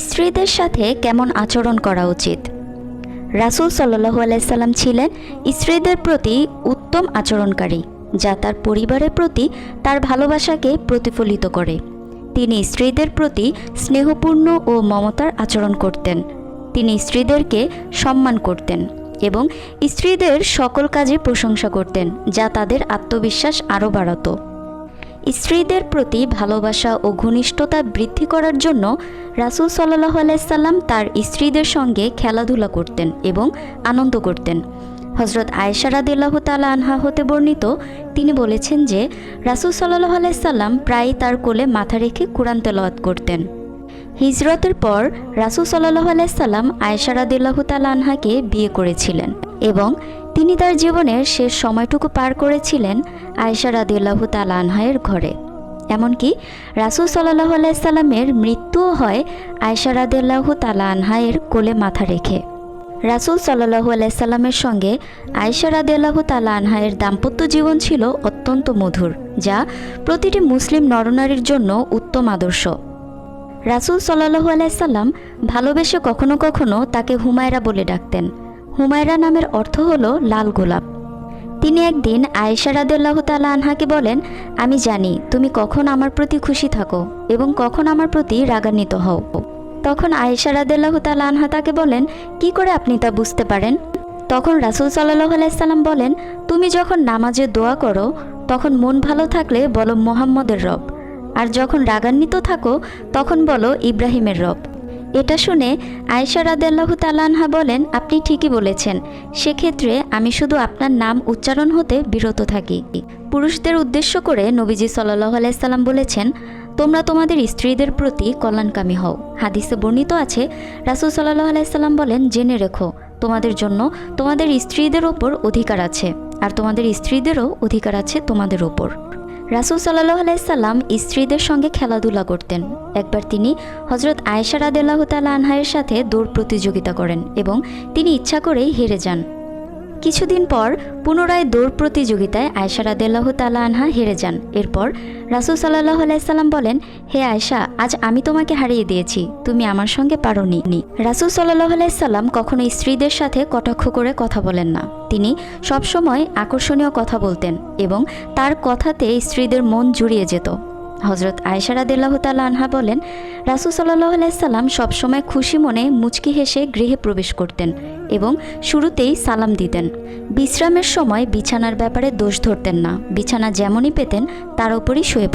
স্ত্রীদের সাথে কেমন আচরণ করা উচিত? রাসুল সাল্লাহু আলাইসাল্লাম ছিলেন স্ত্রীদের প্রতি উত্তম আচরণকারী, যা তার পরিবারের প্রতি তার ভালোবাসাকে প্রতিফলিত করে। তিনি স্ত্রীদের প্রতি স্নেহপূর্ণ ও মমতার আচরণ করতেন। তিনি স্ত্রীদেরকে সম্মান করতেন এবং স্ত্রীদের সকল কাজে প্রশংসা করতেন, যা তাদের আত্মবিশ্বাস আরও বাড়াতো। স্ত্রীদের প্রতি ভালোবাসা ও ঘনিষ্ঠতা বৃদ্ধি করার জন্য রাসুল সাল্লাহ আলাইসাল্লাম তার স্ত্রীদের সঙ্গে খেলাধুলা করতেন এবং আনন্দ করতেন। হজরত আয়েশা তালা আনহা হতে বর্ণিত, তিনি বলেছেন যে রাসুল সাল্লাহ আলাইসাল্লাম প্রায়ই তার কোলে মাথা রেখে কোরআন তেলাওয়াত করতেন। হিজরতের পর রাসুল সাল্লাহ আলাইসাল্লাম আয়েশা রাদিল্লাহ তালা আনহাকে বিয়ে করেছিলেন এবং তিনি তার জীবনের শেষ সময়টুকু পার করেছিলেন আয়েশা রাদিল্লাহ তালা আনহায়ের ঘরে। এমনকি রাসুল সাল্লাহ আলাইসাল্লামের মৃত্যুও হয় আয়েশা রাদিল্লাহ তালা আনহায়ের কোলে মাথা রেখে। রাসুল সাল্লাহু আলাইসাল্লামের সঙ্গে আয়েশা রাদিয়াল্লাহ তালা আনহায়ের দাম্পত্য জীবন ছিল অত্যন্ত মধুর, যা প্রতিটি মুসলিম নরনারীর জন্য উত্তম আদর্শ। রাসুল সাল্লাহু আলাইসাল্লাম ভালোবেসে কখনো কখনো তাকে হুমায়রা বলে ডাকতেন। হুমায়রা নামের অর্থ হল লাল গোলাপ। তিনি একদিন আয়েশা রাদিয়াল্লাহ তালা আনহাকে বলেন, আমি জানি তুমি কখন আমার প্রতি খুশি থাকো এবং কখন আমার প্রতি রাগান্বিত হও। তখন আয়েশা রাদিয়াল্লাহ তালা আনহা তাকে বলেন, কি করে আপনি তা বুঝতে পারেন? তখন রাসুল সাল্লাহ আলাইসাল্লাম বলেন, তুমি যখন নামাজে দোয়া করো, তখন মন ভালো থাকলে বলো মোহাম্মদের রব, আর যখন রাগান্বিত থাকো, তখন বলো ইব্রাহিমের রব। এটা শুনে আয়েশা রাদেল্লাহ তালানহা বলেন, আপনি ঠিকই বলেছেন। সেক্ষেত্রে আমি শুধু আপনার নাম উচ্চারণ হতে বিরত থাকি। পুরুষদের উদ্দেশ্য করে নবীজি সাল্লাহ আলাইসাল্লাম বলেছেন, তোমরা তোমাদের স্ত্রীদের প্রতি কল্যাণকামী হও। হাদিসে বর্ণিত আছে, রাসুল সাল্লাহ আলাইসাল্লাম বলেন, জেনে রেখো, তোমাদের জন্য তোমাদের স্ত্রীদের ওপর অধিকার আছে, আর তোমাদের স্ত্রীদেরও অধিকার আছে তোমাদের ওপর। রাসুল সাল্লাহ আলাইসাল্লাম স্ত্রীদের সঙ্গে খেলাধুলা করতেন। একবার তিনি হজরত আয়েশার রাদেল্লাহ তালা আনহায়ের সাথে দৌড় প্রতিযোগিতা করেন এবং তিনি ইচ্ছা করেই হেরে যান। কিছুদিন পর পুনরায় দৌড় প্রতিযোগিতায় আয়সা রাদেল্লাহ তালা আনহা হেরে যান। এরপর রাসুল সাল্লাহ আলাইসাল্লাম বলেন, হে আয়সা আজ আমি তোমাকে হারিয়ে দিয়েছি। তুমি আমার সঙ্গে পারোনি। নি রাসুল সাল্লাহ আলাইসাল্লাম কখনো স্ত্রীদের সাথে কটাক্ষ করে কথা বলেন না। তিনি সবসময় আকর্ষণীয় কথা বলতেন এবং তার কথাতে স্ত্রীদের মন জুড়িয়ে যেত। হজরত আয়সা রাদিল্লাহ তালা আনহা বলেন, রাসুল সাল্লাহ আলাইসাল্লাম সবসময় খুশি মনে মুচকি হেসে গৃহে প্রবেশ করতেন এবং শুরুতেই সালাম দিতেন। বিশ্রামের সময় বিছানার ব্যাপারে দোষ ধরতেন না। বিছানা যেমনই পেতেন, তার উপরই শুয়ে